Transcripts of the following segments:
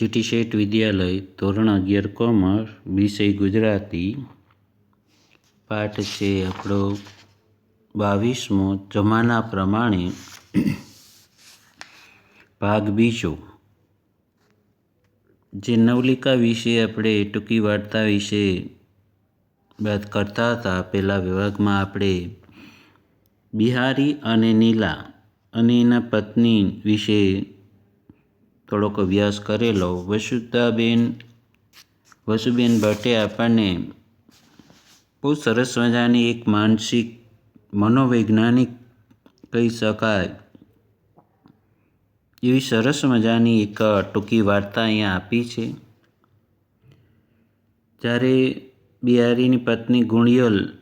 GT શેઠ વિદ્યાલય, ધોરણ અગિયાર commerce, વિષય ગુજરાતી. પાઠ છે આપણો બાવીસમો, જમાના પ્રમાણે. ભાગ બીજો. જે નવલિકા વિશે આપણે ટૂંકી વાર્તા વિશે વાત કરતા હતા, પહેલાં વિભાગમાં આપણે બિહારી અને નીલા અને એના પત્ની વિશે થોડોક અભ્યાસ કરેલો. વસુધાબેન, વસુબેન ભટ્ટે આપણને બહુ સરસ મજાની એક માનસિક મનોવૈજ્ઞાનિક કહી શકાય એવી સરસ મજાની એક ટૂંકી વાર્તા અહીંયા આપી છે. જ્યારે બિહારીની પત્ની ગુણિયલ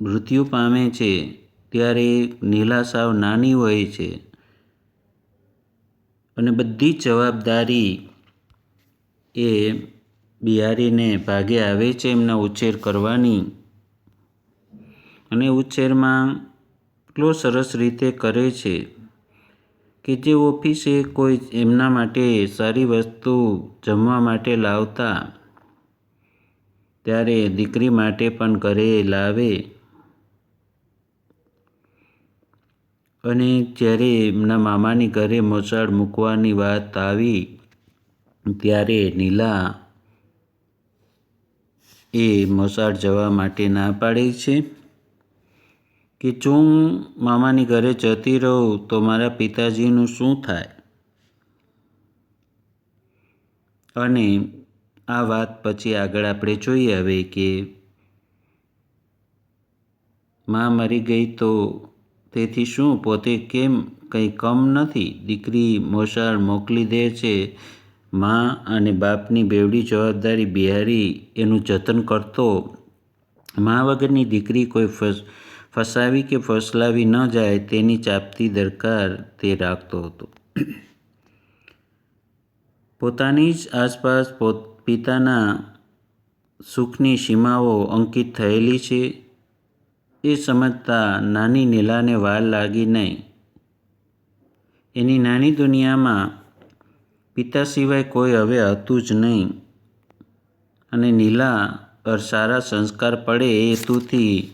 મૃત્યુ પામે છે, ત્યારે નીલા સાવ નાની હોય છે. અને બધી જવાબદારી એ બિહારીને ભાગે આવે છે એમના ઉછેર કરવાની. અને ઉછેરમાં એટલો સરસ રીતે કરે છે કે જે ઓફિસે કોઈ એમના માટે સારી વસ્તુ જમવા માટે લાવતા, ત્યારે દીકરી માટે પણ ઘરે લાવે. અને જ્યારે એમના મામાની ઘરે મોસાળ મૂકવાની વાત આવી, ત્યારે નીલા એ મોસાળ જવા માટે ના પાડે છે કે જો હું મામાની ઘરે જતી રહું, તો મારા પિતાજીનું શું થાય? અને આ વાત પછી આગળ આપણે જોઈએ હવે કે, માં મરી ગઈ તો તેથી શું? પોતે કેમ કંઈ કમ નથી? દીકરી મોસાળ મોકલી દે છે. મા અને બાપની બેવડી જવાબદારી બિહારી એનું જતન કરતો. મા વગરની દીકરી કોઈ ફસ, ફસાવી કે ફસલાવી ન જાય તેની ચાપતી દરકાર તે રાખતો હતો. પોતાની જ આસપાસ પોત, પિતાના સુખની સીમાઓ અંકિત થયેલી છે. એ સમજતા નાની નીલાને વાર લાગી નહીં. એની નાની દુનિયામાં પિતા સિવાય કોઈ હવે હતું જ નહીં. અને નીલા પર સારા સંસ્કાર પડે એ હેતુથી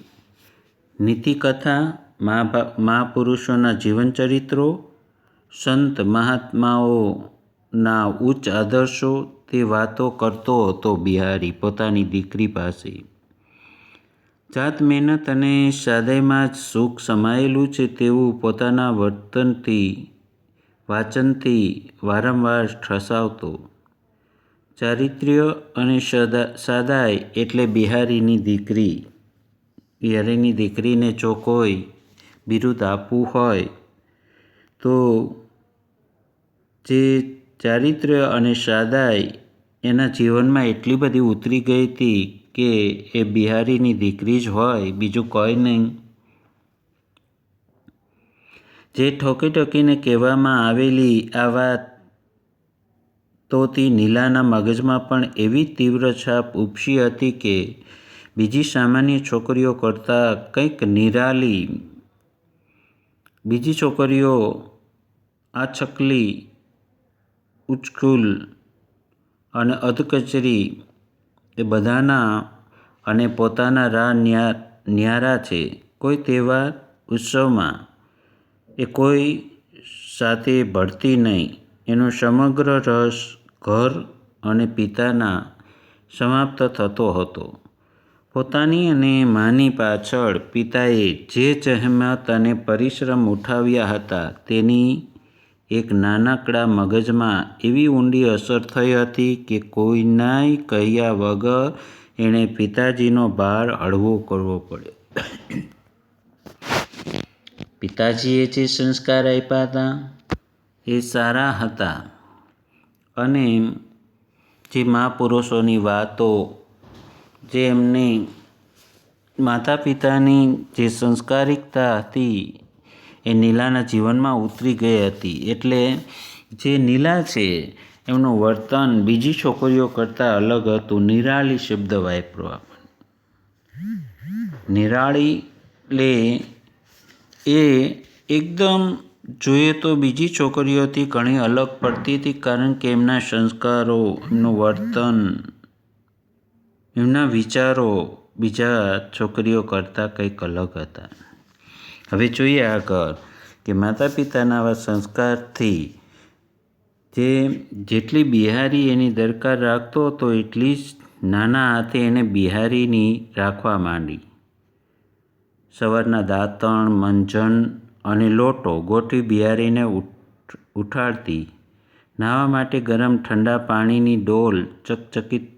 નીતિકથા મહાપુરુષોના જીવનચરિત્રો, સંત મહાત્માઓના ઉચ્ચ આદર્શો તે વાતો કરતો હતો બિહારી પોતાની દીકરી પાસે. જાત મહેનત અને સાદાઈમાં જ સુખ સમાયેલું છે તેવું પોતાના વર્તનથી, વાચનથી વારંવાર ઠસાવતો. ચારિત્ર્ય અને સાદાઈ એટલે બિહારીની દીકરી. બિહારીની દીકરીને જો કોઈ બિરુદ આપવું હોય, તો જે ચારિત્ર્ય અને સાદાય એના જીવનમાં એટલી બધી ઉતરી ગઈ હતી કે એ બિહારીની દીકરી જ હોય, બીજું કોઈ નહીં. જે ઠોકી ઠોકીને કહેવામાં આવેલી આ વાત તો તે નીલાના મગજમાં પણ એવી તીવ્ર છાપ ઉપસી હતી કે બીજી સામાન્ય છોકરીઓ કરતાં કંઈક નિરાલી, બીજી છોકરીઓ આછકલી, ઉચકુલ અને અધકચરી એ બધાના અને પોતાના રાહ ન્યારા છે. કોઈ તહેવાર, ઉત્સવમાં એ કોઈ સાથે ભળતી નહીં. એનો સમગ્ર રસ ઘર અને પિતાના સમાપ્ત થતો હતો. પોતાની અને માની પાછળ પિતાએ જે જહેમત અને પરિશ્રમ ઉઠાવ્યા હતા તેની એક નાનકડા મગજમાં એવી ઊંડી અસર થઈ હતી કે કોઈનાય કહ્યા વગર એણે પિતાજીનો ભાર હળવો કરવો પડ્યો. પિતાજીએ જે સંસ્કાર આપ્યા હતા એ સારા હતા અને જે મહાપુરુષોની વાતો, જે એમની માતા પિતાની જે સંસ્કારિકતા હતી એ નીલાના જીવનમાં ઉતરી ગઈ હતી. એટલે જે નીલા છે, એમનું વર્તન બીજી છોકરીઓ કરતાં અલગ હતું. નિરાળી શબ્દ વાપરો આપણને નિરાળી એટલે એ એકદમ જોઈએ તો બીજી છોકરીઓથી ઘણી અલગ પડતી હતી, કારણ કે એમના સંસ્કારો, એમનું વર્તન, એમના વિચારો બીજા છોકરીઓ કરતાં કંઈક અલગ હતા. હવે જોઈએ આગળ કે માતા પિતાના આવા સંસ્કારથી જે જેટલી બિહારી એની દરકાર રાખતો હતો, એટલી જ નાના હાથે એને બિહારીની રાખવા માંડી. સવારના દાંતણ, મંજન અને લોટો ગોઠવી બિહારીને ઉઠાડતી. નાહવા માટે ગરમ ઠંડા પાણીની ડોલ ચકચકિત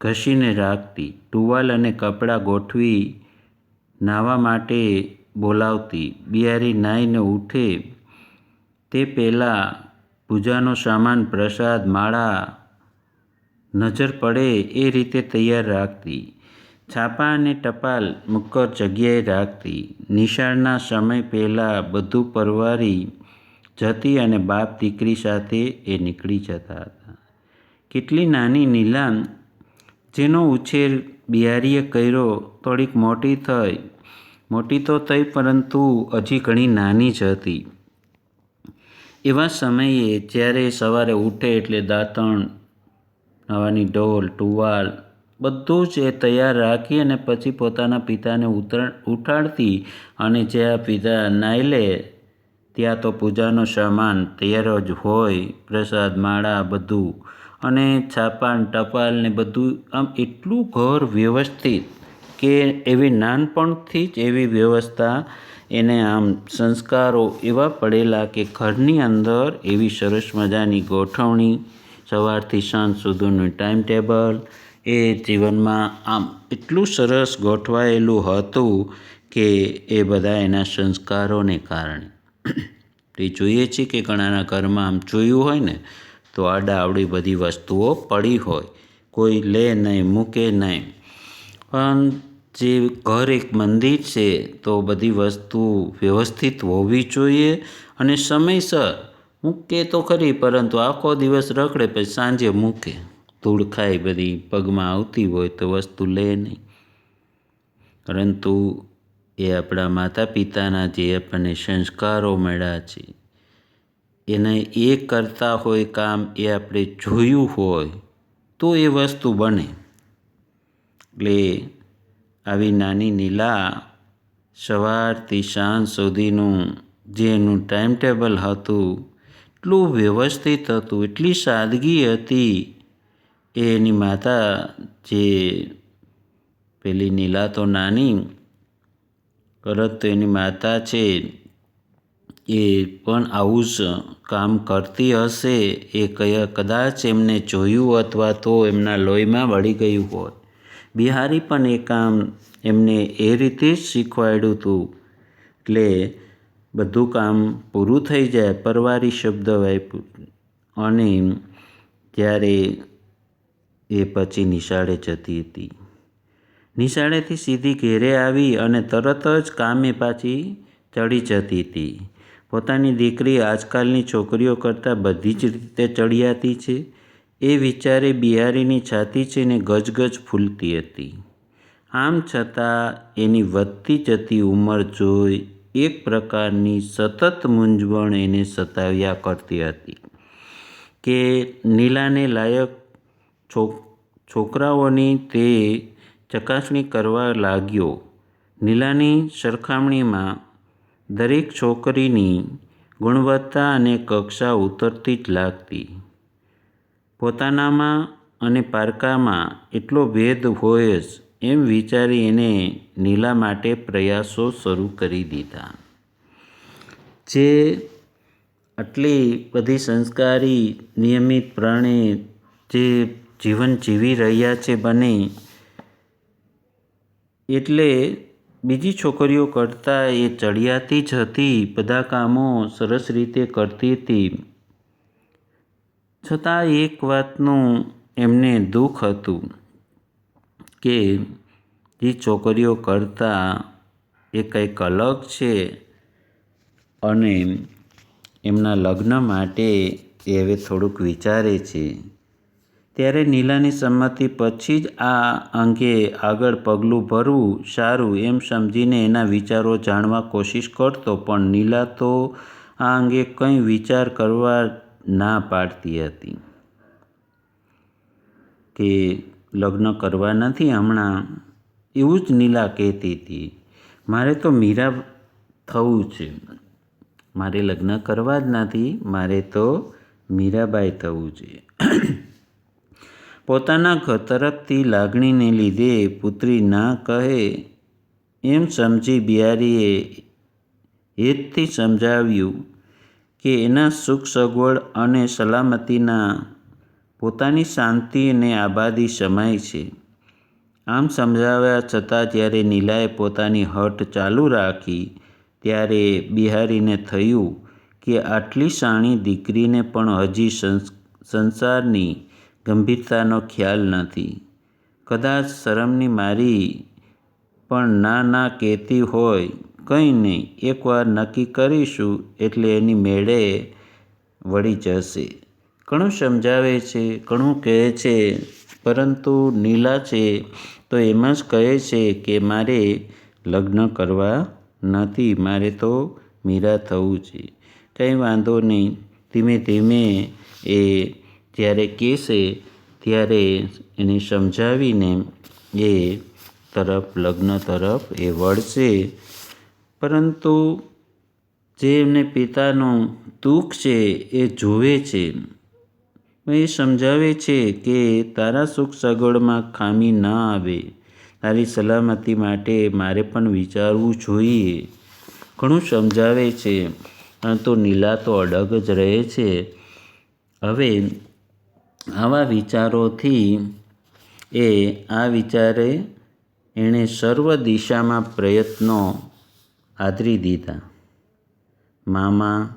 ઘસીને રાખતી. ટુવાલ અને કપડાં ગોઠવી નાહવા માટે બોલાવતી બિહારી નાહીને ઉઠે તે પહેલાં પૂજાનો સામાન, પ્રસાદ, માળા નજર પડે એ રીતે તૈયાર રાખતી. છાપા અને ટપાલ મુક્કર જગ્યાએ રાખતી. નિશાળના સમય પહેલાં બધું પરવારી જતી અને બાપ દીકરી સાથે એ નીકળી જતા હતા. કેટલી નાની નીલામ જેનો ઉછેર બિહારીએ કર્યો, થોડીક મોટી થઈ મોટી તો થઈ, પરંતુ હજી ઘણી નાની જ હતી. એવા સમયે જ્યારે સવારે ઉઠે એટલે દાંતણ, નવાની ઢોલ ટુવાલ, બધું જ એ તૈયાર રાખી અને પછી પોતાના પિતાને ઉતર ઉઠાડતી અને જ્યાં પિતા નાહી લે ત્યાં તો પૂજાનો સામાન તૈયાર જ હોય, પ્રસાદ, માળા બધું અને છાપાન ટપાલ ને બધું આમ એટલું ઘર વ્યવસ્થિત કે એવી નાનપણથી જ એવી વ્યવસ્થા એને આમ સંસ્કારો એવા પડેલા કે ઘરની અંદર એવી સરસ મજાની ગોઠવણી, સવારથી સાંજ સુધીનું ટાઈમ ટેબલ એ જીવનમાં આમ એટલું સરસ ગોઠવાયેલું હતું કે એ બધા એના સંસ્કારોને કારણે. તે જોઈએ છીએ કે ઘણાના ઘરમાં આમ જોયું હોય ને, તો આડા આવડી બધી વસ્તુઓ પડી હોય. કોઈ લે નહીં, મૂકે નહીં. પણ જે ઘર એક મંદિર છે, તો બધી વસ્તુ વ્યવસ્થિત હોવી જોઈએ અને સમયસર મૂકે તો ખરી, પરંતુ આખો દિવસ રખડે પછી સાંજે મૂકે. ધૂળ ખાય બધી, પગમાં આવતી હોય તો વસ્તુ લે નહીં. પરંતુ એ આપણા માતા પિતાના જે આપણને સંસ્કારો મળ્યા છે, એને એ કરતા હોય કામ એ આપણે જોયું હોય, તો એ વસ્તુ બને. એટલે આવી નાની નીલા સવારથી સાંજ સુધીનું જે એનું ટાઈમ ટેબલ હતું, એટલું વ્યવસ્થિત હતું, એટલી સાદગી હતી એ એની માતા જે પેલી નીલા તો નાની પરંતુ એની માતા છે એ પણ આવું જ કામ કરતી હશે એ કયા, કદાચ એમને જોયું અથવા તો એમના લોહીમાં વળી ગયું હોય બિહારી પણ એ કામ એમને એ રીતે જ શીખવાડ્યું હતું એટલે બધું કામ પૂરું થઈ જાય, પરવારી શબ્દ વાય અને ત્યારે એ પછી નિશાળે જતી હતી. નિશાળેથી સીધી ઘેરે આવી અને તરત જ કામે પાછી ચડી જતી હતી. પોતાની દીકરી આજકાલની છોકરીઓ કરતાં બધી જ રીતે ચડિયાતી છે. એ વિચારે બિહારીની છાતી છે ને ગજગજ ફૂલતી હતી. આમ છતાં એની વધતી જતી ઉંમર જોઈ એક પ્રકારની સતત મૂંઝવણ એને સતાવ્યા કરતી હતી કે નીલાને લાયક છોકરાઓની તે ચકાસણી કરવા લાગ્યો. નીલાની સરખામણીમાં દરેક છોકરીની ગુણવત્તા અને કક્ષા ઉતરતી જ લાગતી. પોતાનામાં અને પારકામાં એટલો ભેદ હોય જ એમ વિચારી એને નીલા માટે પ્રયાસો શરૂ કરી દીધા. જે આટલી બધી સંસ્કારી નિયમિતપણે જે જીવન જીવી રહ્યા છે બને, એટલે બીજી છોકરીઓ કરતાં એ ચડિયાતી જ હતી, બધા કામો સરસ રીતે કરતી હતી. છતાં એક વાતનું એમને દુઃખ હતું કે એ છોકરીઓ કરતાં એ કંઈક અલગ છે અને એમના લગ્ન માટે એ હવે થોડુંક વિચારે છે. ત્યારે નીલાની સંમતિ પછી જ આ અંગે આગળ પગલું ભરવું સારું એમ સમજીને એના વિચારો જાણવા કોશિશ કરતો, પણ નીલા તો આ અંગે કંઈ વિચાર કરવા ના પાડતી હતી કે લગ્ન કરવા નથી હમણાં? એવું જ નીલા કહેતી હતી. મારે તો મીરા થવું છે. મારે લગ્ન કરવા જ નથી, મારે તો મીરાબાઈ થવું છે. પોતાના તરફથી લાગણીને લીધે પુત્રી ના કહે, એમ સમજી બિહારીએ હેતથી સમજાવ્યું કે એના સુખ સગવડ અને સલામતીના પોતાની શાંતિ અને આબાદી સમાય છે. આમ સમજાવ્યા છતાં જ્યારે નીલાએ પોતાની હઠ ચાલુ રાખી, ત્યારે બિહારીને થયું કે આટલી શાણી દીકરીને પણ હજી સંસારની ગંભીરતાનો ખ્યાલ નથી. કદાચ શરમની મારી પણ ના ના કહેતી હોય કંઈ નહીં, એકવાર નક્કી કરીશું એટલે એની મેળે વળી જશે. ઘણું સમજાવે છે, ઘણું કહે છે, પરંતુ નીલા છે તો એમ જ કહે છે કે મારે લગ્ન કરવા નથી, મારે તો મીરા થવું છે. કંઈ વાંધો નહીં. ધીમે ધીમે એ જ્યારે કહેશે ત્યારે એને સમજાવીને એ તરફ, લગ્ન તરફ એ વળશે. પરંતુ જે એમને પિતાનો દુઃખ છે, એ જુએ છે. એ સમજાવે છે કે તારા સુખ સગવડમાં ખામી ન આવે. તારી સલામતી માટે મારે પણ વિચારવું જોઈએ. ઘણું સમજાવે છે પરંતુ નીલા તો અડગ જ રહે છે. હવે, આવા વિચારોથી એ આ વિચારે એણે સર્વ દિશામાં પ્રયત્નો આદરી દીધા. મામા,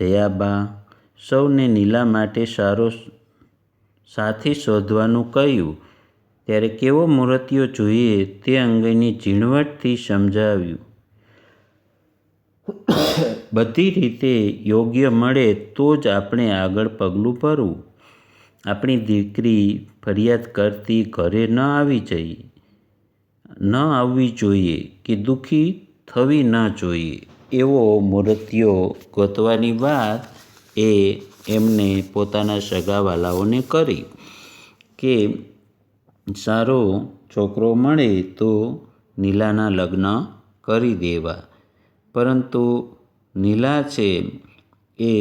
જયાબા, સૌને નીલા માટે સારો સાથી શોધવાનું કહ્યું. ત્યારે કેવો મૂર્તિઓ જોઈએ તે અંગેની ઝીણવટથી સમજાવ્યું. બધી રીતે યોગ્ય મળે તો જ આપણે આગળ પગલું ભરવું. આપણી દીકરી ફરિયાદ કરતી ઘરે ન આવી જઈએ ન આવવી જોઈએ કે દુઃખી થવી ન જોઈએ એવો મૂર્તિઓ ગોતવાની વાત એ એમને પોતાના સગાવાલાઓને કરી કે સારો છોકરો મળે તો નીલાના લગ્ન કરી દેવા. પરંતુ નીલા છે એ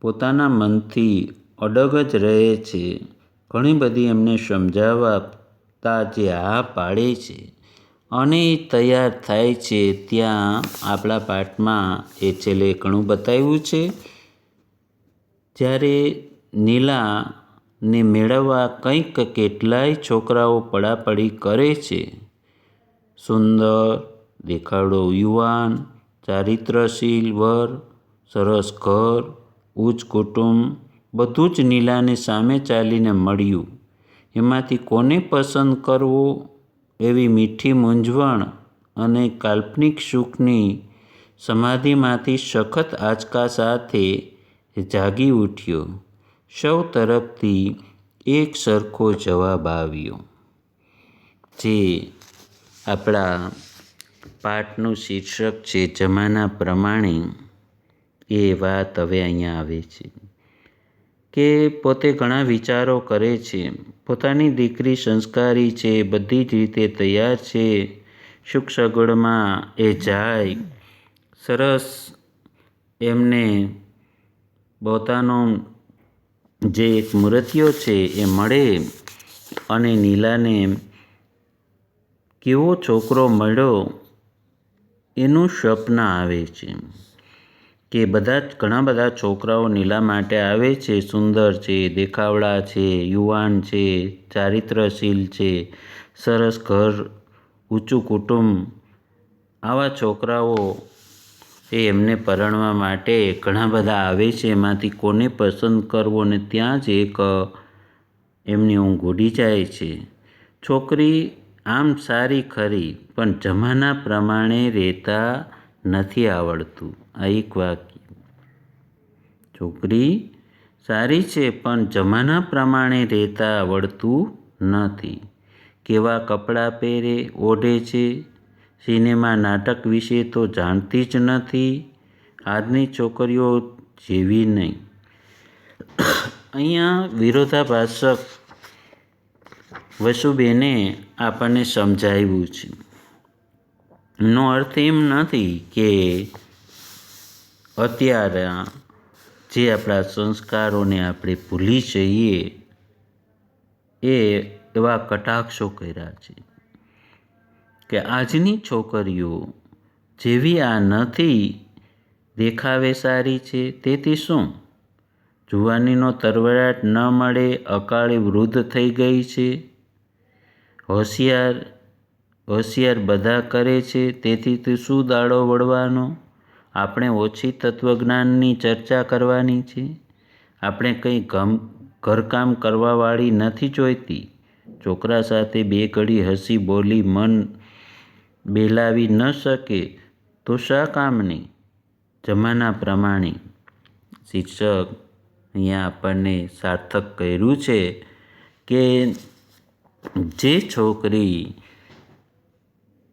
પોતાના મનથી અડગ જ રહે છે. ઘણી બધી એમને સમજાવતા જે હા પાડે છે. અને તૈયાર થાય છે ત્યાં આપણા પાઠમાં એ છેલ્લે ઘણું બતાવ્યું છે. જ્યારે નીલાને મેળવવા કંઈક કેટલાય છોકરાઓ પડાપડી કરે છે. સુંદર દેખાડો યુવાન, ચારિત્રશીલ, વર, સરસ ઘર, ઉચ્ચ કુટુંબ, બધું જ નીલાને સામે ચાલીને મળ્યું. એમાંથી કોને પસંદ કરવો? એવી મીઠી મૂંઝવણ અને કાલ્પનિક સુખની સમાધિમાંથી સખત આંચકા સાથે જાગી ઉઠ્યો. સૌ તરફથી એક સરખો જવાબ આવ્યો. જે આપણા પાઠનું શીર્ષક છે, જમાના પ્રમાણે એ વાત હવે અહીંયા આવે છે. કે પોતે ઘણા વિચારો કરે છે. પોતાની દીકરી સંસ્કારી છે, બધી જ રીતે તૈયાર છે. સુખ સગવડમાં એ જાય. સરસ એમને પોતાનો જે એક મૂર્તિઓ છે એ મળે અને નીલાને કેવો છોકરો મળ્યો એનું સ્વપ્ન આવે છે. કે બધા જ ઘણા બધા છોકરાઓ નીલા માટે આવે છે, સુંદર છે, દેખાવડા છે, યુવાન છે, ચારિત્રશીલ છે, સરસ ઘર, ઊંચું કુટુંબ. આવા છોકરાઓ એ એમને પરણવા માટે ઘણા બધા આવે છે. એમાંથી કોને પસંદ કરવો ને ત્યાં જ એક એમની ઊંઘ ઉડી જાય છે. છોકરી આમ સારી ખરી, પણ જમાના પ્રમાણે રહેતા નથી આવડતું. એક વાક્ય છોકરી, સારી છે, પણ જમાના પ્રમાણે રહેતા આવડતું નથી. કેવા કપડાં પહેરે, ઓઢે છે? સિનેમા, નાટક વિશે તો જાણતી જ નથી. આજની છોકરીઓ જેવી નહીં. અહીંયા વિરોધાભાસક વસુબેને આપણને સમજાવ્યું છે. નો અર્થ એમ નથી કે અત્યારે જે આપણા સંસ્કારોને આપણે ભૂલી જઈએ, એ એવા કટાક્ષો કર્યા છે કે આજની છોકરીઓ જેવી આ નથી, દેખાવે સારી છે. તેથી શું? જુવાનીનો તરવરાટ ન મળે, અકાળે વૃદ્ધ થઈ ગઈ છે. હોશિયાર હોશિયાર બધા કરે છે. તેથી તે શું દાડો વળવાનો? આપણે ઓછી તત્વજ્ઞાનની ચર્ચા કરવાની છે. આપણે કંઈ ગમ ઘરકામ કરવાવાળી નથી જોઈતી. છોકરા સાથે બે ઘડી હસી બોલી મન બેલાવી ન શકે તો શા કામની? જમાના પ્રમાણે શિક્ષક અહીંયા આપણને સાર્થક કર્યું છે કે જે છોકરી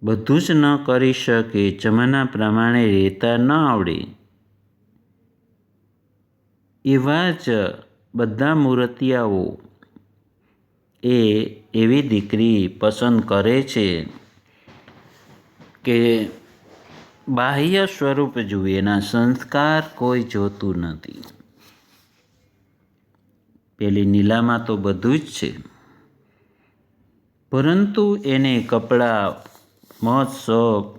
બધું જ ન કરી શકે, જમાના પ્રમાણે રહેતા ન આવડે. એવા જ બધા મૂર્તિયાઓ એ એવી દીકરી પસંદ કરે છે કે બાહ્ય સ્વરૂપ જુએ, એના સંસ્કાર કોઈ જોતું નથી. પેલી નીલામાં તો બધું જ છે. પરંતુ એને કપડાં મહોત્સવ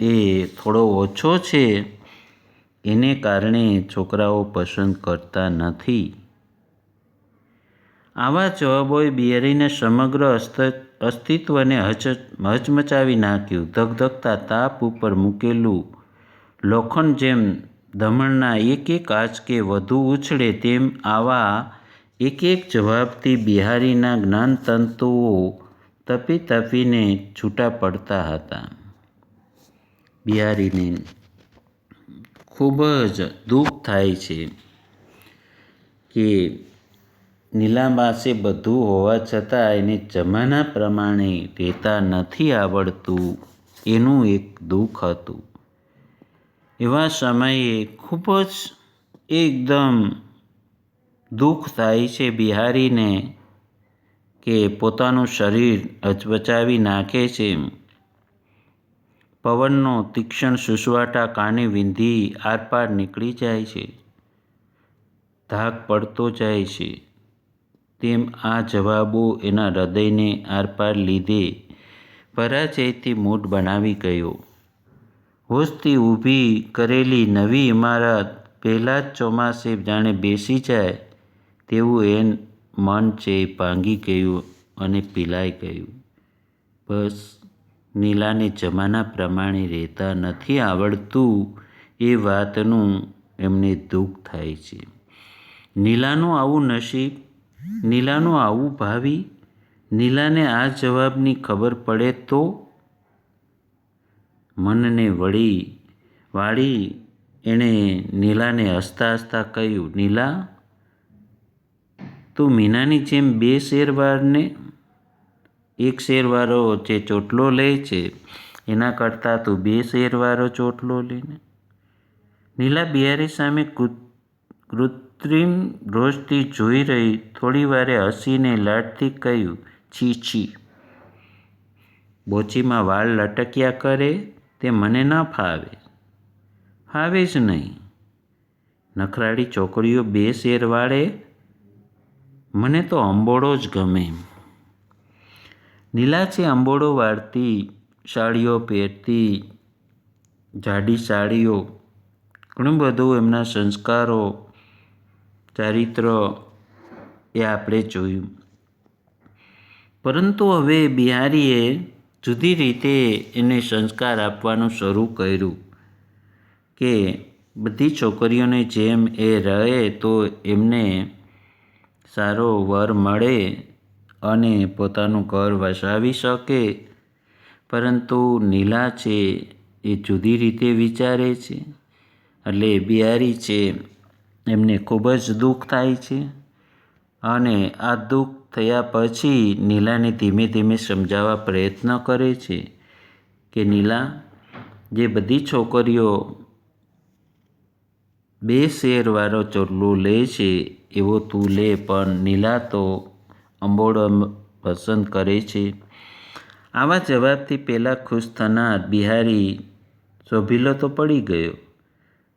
એ થોડો ઓછો છે. એને કારણે છોકરાઓ પસંદ કરતા નથી. આવા જવાબોએ બિહારીને સમગ્ર અસ્તિત્વને હચ, હચમચાવી નાખ્યું. ધગધગતા તાપ ઉપર મૂકેલું લોખંડ જેમ ધમણના એક એક આંચકે વધુ ઉછળે તેમ આવા એક એક જવાબથી બિહારીના જ્ઞાનતંતુઓ તપી તપીને છૂટા પડતા હતા. બિહારીને ખૂબ જ દુઃખ થાય છે કે નીલાંબાસે બધું હોવા છતાં એને જમાના પ્રમાણે રહેતા નથી આવડતું એનું એક દુઃખ હતું. એવા સમયે ખૂબ જ એકદમ દુઃખ થાય છે બિહારીને કે પોતાનું શરીર અચબચાવી નાખે છે. પવનનો તીક્ષ્ણ સુસવાટા કાને વિંધી આરપાર નીકળી જાય છે. ધાક પડતો જાય છે. તેમ આ જવાબો એના હૃદયને આરપાર લીધે પરાજયથી મૂઢ બનાવી ગયો. હોશથી ઊભી કરેલી નવી ઇમારત પહેલાં જ ચોમાસે જાણે બેસી જાય તેવું એન મન છે ભાંગી ગયું અને પીલાઈ ગયું. બસ, નીલાને જમાના પ્રમાણે રહેતા નથી આવડતું એ વાતનું એમને દુઃખ થાય છે. નીલાનું આવું નસીબ, નીલાનું આવું ભાવિ, નીલાને આ જવાબની ખબર પડે તો? મનને વળી, વાળી એણે નીલાને હસતા હસતા કહ્યું, નીલા તું મીનાની જેમ બે શેરવારને એક શેરવાળો જે ચોટલો લે છે, એના કરતાં તું બે શેરવાળો ચોટલો લઈને નીલા બિહારી સામે કૃત્રિમ રોષથી જોઈ રહી થોડી વારે હસીને લાડથી કહ્યું, છી છી. બોચીમાં વાળ લટક્યા કરે તે મને ન ફાવે. ફાવે જ નહીં. નખરાળી છોકરીઓ બે શેર વાળે મને તો અંબોડો જ ગમે. નીલાચે અંબોડો વાળતી, સાડીઓ પહેરતી, જાડી સાડીઓ, ઘણું બધું એમના સંસ્કારો, ચારિત્ર એ આપણે જોયું. પરંતુ હવે બિહારીએ જુદી રીતે એને સંસ્કાર આપવાનું શરૂ કર્યું કે બધી છોકરીઓને જેમ એ રહે તો એમને સારો વર મળે અને પોતાનું ઘર વસાવી શકે. પરંતુ નીલા છે એ જુદી રીતે વિચારે છે. એટલે બિહારી છે એમને ખૂબ જ દુઃખ થાય છે. અને આ દુઃખ થયા પછી નીલાને ધીમે ધીમે સમજાવવા પ્રયત્ન કરે છે કે, નીલા, જે બધી છોકરીઓ બે શેરવાળો ચોરલો લે છે એવો તું લે, પણ નીલા તો અંબોડો પસંદ કરે છે. આવા જવાબથી પહેલાં ખુશ થનાર બિહારી શોભીલો તો પડી ગયો.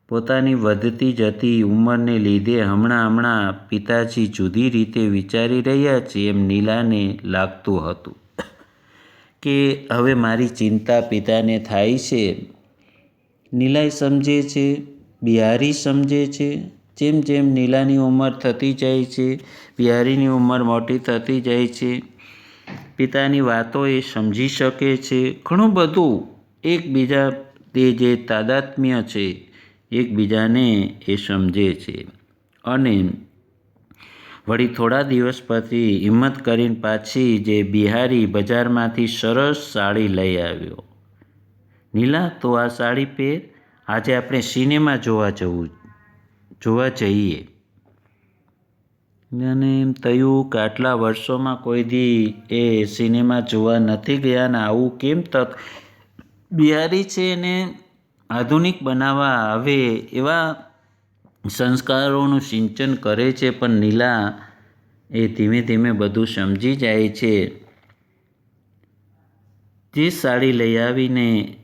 પોતાની વધતી જતી ઉંમરને લીધે હમણાં હમણાં પિતાજી જુદી રીતે વિચારી રહ્યા છે એમ નીલાને લાગતું હતું. કે હવે મારી ચિંતા પિતાને થાય છે. નીલાય સમજે છે, બિહારી સમજે છે જેમ જેમ નીલાની ઉંમર થતી જાય છે બિહારીની ઉંમર મોટી થતી જાય છે, પિતાની વાતો એ સમજી શકે છે. ઘણું બધું એકબીજા તે જે તાદાત્મ્ય છે, એકબીજાને એ સમજે છે. અને વળી થોડા દિવસ પછી હિંમત કરીને પાછી જે બિહારી બજારમાંથી સરસ સાડી લઈ આવ્યો. નીલા, તો આ સાડી પહેર. આજે આપણે સિનેમા જોવા જવું જોવા જઈએ. અને એમ થયું કે આટલા વર્ષોમાં કોઈ દી એ સિનેમા જોવા નથી ગયા ને આવું કેમ તક બિહારી છે એને આધુનિક બનાવવા આવે એવા સંસ્કારોનું સિંચન કરે છે, પણ નીલા એ ધીમે ધીમે બધું સમજી જાય છે. જે સાડી લઈ આવીને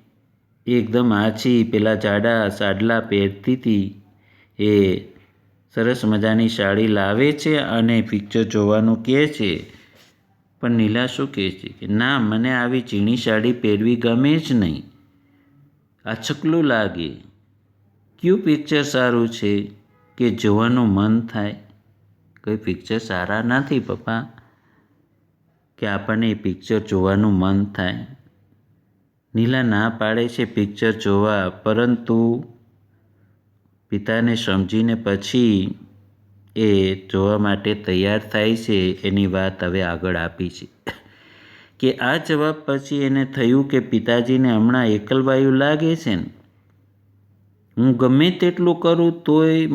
એકદમ આછી પેલા જાડા સાડલા પહેરતી હતી એ સરસ મજાની સાડી લાવે છે અને પિક્ચર જોવાનું કહે છે. પણ નીલા શું કહે છે કે, ના, મને આવી ઝીણી સાડી પહેરવી ગમે જ નહીં. આ છકલું લાગે. કયું પિક્ચર સારું છે કે જોવાનું મન થાય? કોઈ પિક્ચર સારા નથી, પપ્પા. કે આપણને એ પિક્ચર જોવાનું મન થાય. નીલા ના પાડે છે પિક્ચર જોવા, પરંતુ પિતાને સમજીને પછી એ જોવા માટે તૈયાર થાય છે, એની વાત હવે આગળ આપી છે. કે આ જવાબ પછી એને થયું કે પિતાજીને હમણાં એકલવાયું લાગે છે ને? હું ગમે તેટલું કરું તોય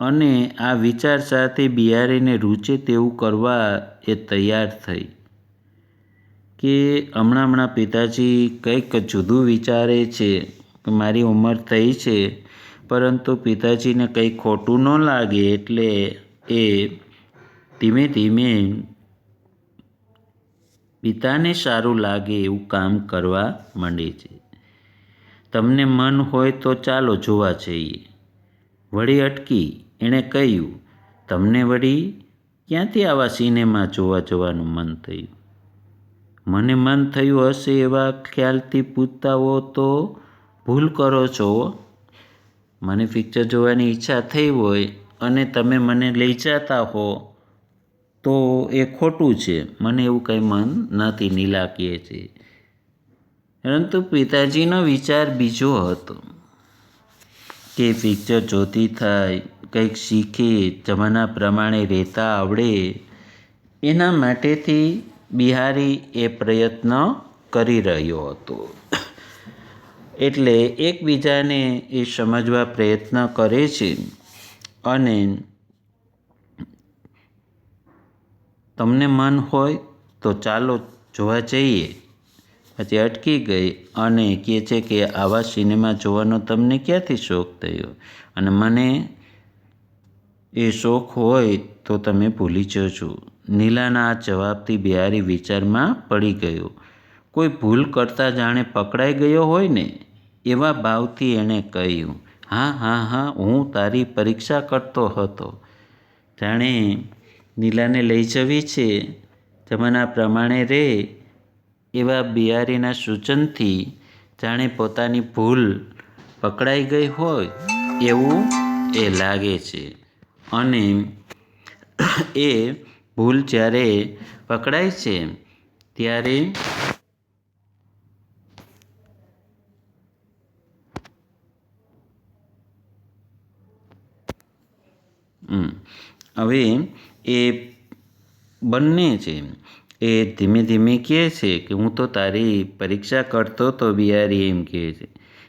અને આ વિચાર સાથે બિહારીને રૂચે તેવું કરવા એ તૈયાર થઈ. કે હમણાં હમણાં પિતાજી કંઈક જુદું વિચારે છે મારી ઉંમર થઈ છે પરંતુ પિતાજીને કંઈ ખોટું ન લાગે એટલે એ ધીમે ધીમે પિતાને સારું લાગે એવું કામ કરવા માંડે છે. તમને મન હોય તો ચાલો જોવા જઈએ. વળી અટકી એણે કહ્યું, તમને વળી ક્યાંથી આવા સિનેમા જોવા જવાનું મન થયું? મને મન થયું હશે એવા ખ્યાલથી પૂછતા હો તો ભૂલ કરો છો. મને પિક્ચર જોવાની ઈચ્છા થઈ હોય અને તમે મને લઈ જતા હો, તો એ ખોટું છે. મને એવું કંઈ મન નથી નીલા કહે છે પરંતુ પિતાજીનો વિચાર બીજો હતો કે પિક્ચર જોતી થાય, કંઈક શીખે, જમાના પ્રમાણે રહેતા આવડે, એના માટેથી બિહારી એ પ્રયત્ન કરી રહ્યો હતો. એટલે એકબીજાને એ સમજવા પ્રયત્ન કરે છે અને તમને મન હોય તો ચાલો જોવા જઈએ. પછી અટકી ગઈ અને કહે છે કે આવા સિનેમા જોવાનો તમને ક્યાંથી શોખ થયો? અને મને એ શોખ હોય તો તમે ભૂલી જજો નીલાના આ જવાબથી બિહારી વિચારમાં પડી ગયો. કોઈ ભૂલ કરતાં જાણે પકડાઈ ગયો હોય ને? એવા ભાવથી એણે કહ્યું, હા હા હા, હું તારી પરીક્ષા કરતો હતો. જાણે નીલાને લઈ જવી છે. જમાના પ્રમાણે રે. એવા બિહારીના સૂચનથી જાણે પોતાની ભૂલ પકડાઈ ગઈ હોય એવું એ લાગે છે. અને એ ભૂલ જ્યારે પકડાય છે, ત્યારે હવે એ બંને છે, એ ધીમે ધીમે કહે છે કે હું તો તારી પરીક્ષા કરતો તો બિહારી એમ કહે છે.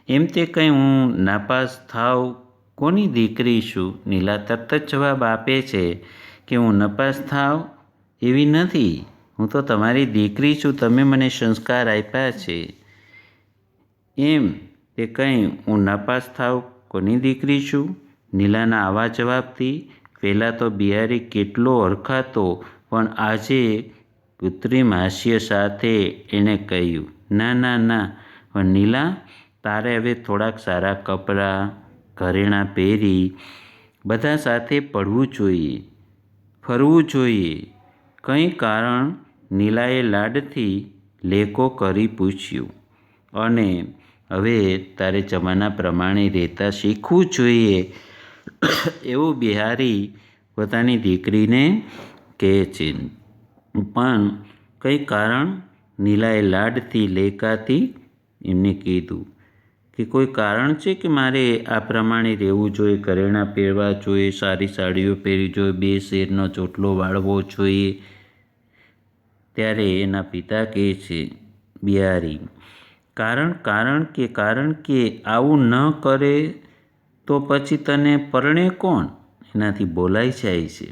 એમ તે કંઈ હું નાપાસ થાવ, કોની દીકરી છું? નીલા તરત જ જવાબ આપે છે કે, હું નપાસ થાવ? એવી નથી. હું તો તમારી દીકરી છું, તમે મને સંસ્કાર આપ્યા છે. એમ તે કંઈ હું નાપાસ થાવ, કોની દીકરી છું? નીલાના આવા જવાબથી પહેલાં તો બિહારી કેટલો હરખાતો, પણ આજે કૃત્રિમ હાસ્ય સાથે એણે કહ્યું, ના ના ના, પણ નીલા, તારે હવે થોડાક સારા કપડાં, ઘરેણાં પહેરી, બધા સાથે પડવું જોઈએ, ફરવું જોઈએ. કંઈ કારણ નીલાએ લાડથી લેકો કરી પૂછ્યું, અને હવે તારે જમાના પ્રમાણે રહેતા શીખવું જોઈએ એવું બિહારી પોતાની દીકરીને કહે છે. પણ કંઈ કારણ નીલાએ લાડથી લેકાતી એમને કીધું કે કોઈ કારણ છે કે મારે આ પ્રમાણે રહેવું જોઈએ, ઘરેણાં પહેરવા જોઈએ, સારી સાડીઓ પહેરવી જોઈએ, બે શેરનો ચોટલો વાળવો જોઈએ? ત્યારે એના પિતા કહે છે, બિહારી, કારણ કારણ કે કારણ કે આવું ન કરે તો પછી તને પરણે કોણ? એનાથી બોલાઈ જાય છે.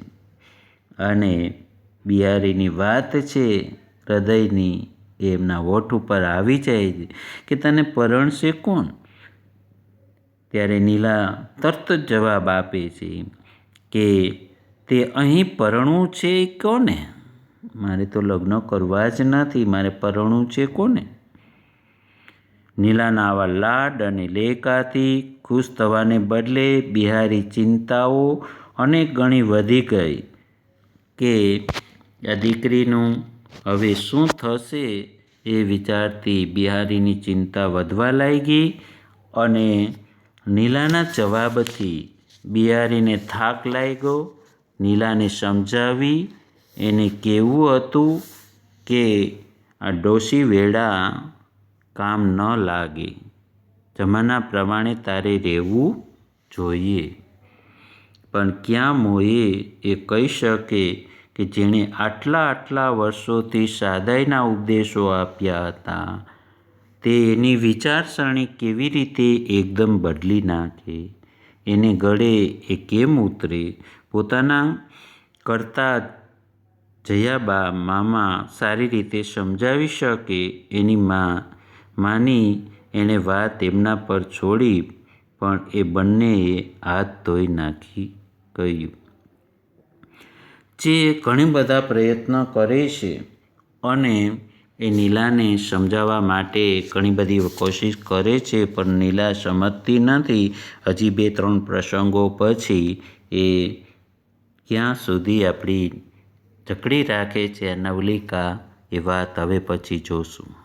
અને બિહારીની વાત છે, હૃદયની એ એમના હોઠ ઉપર આવી જાય છે કે તને પરણશે કોણ? ત્યારે નીલા તરત જ જવાબ આપે છે કે તે અહીં પરણવું છે કોને? મારે તો લગ્ન કરવા જ નથી, મારે પરણવું છે કોને? નીલાના આવા લાડ અને લેકાથી ખુશ થવાને બદલે બિહારી ચિંતાઓ અનેક ગણી વધી ગઈ કે આ દીકરીનું હવે શું થશે એ વિચારથી બિહારીની ચિંતા વધવા લાગી અને નીલાના જવાબથી બિહારીને થાક લાગ્યો. નીલાને સમજાવી એને કહેવું હતું કે આ ડોશી વેડા કામ ન લાગે. જમાના પ્રમાણે તારે રહેવું જોઈએ. પણ ક્યાં મોએ એ કહી શકે કે જેણે આટલા આટલા વર્ષોથી સાદાઈના ઉપદેશો આપ્યા હતા, તે એની વિચારસરણી કેવી રીતે એકદમ બદલી નાખે? એને ગળે એ કેમ ઉતરે? પોતાના કરતાં જયાબા મામા સારી રીતે સમજાવી શકે? એની મા માની એણે વાત એમના પર છોડી, પણ એ બંનેએ હાથ ધોઈ નાખી કહ્યું. જે ઘણી બધા પ્રયત્ન કરે છે અને એ નીલાને સમજાવવા માટે ઘણી બધી કોશિશ કરે છે, પણ નીલા સમજતી નથી. હજી બે ત્રણ પ્રસંગો પછી એ ક્યાં સુધી આપણી જકડી રાખે છે નવલિકા, એ વાત હવે પછી જોશું.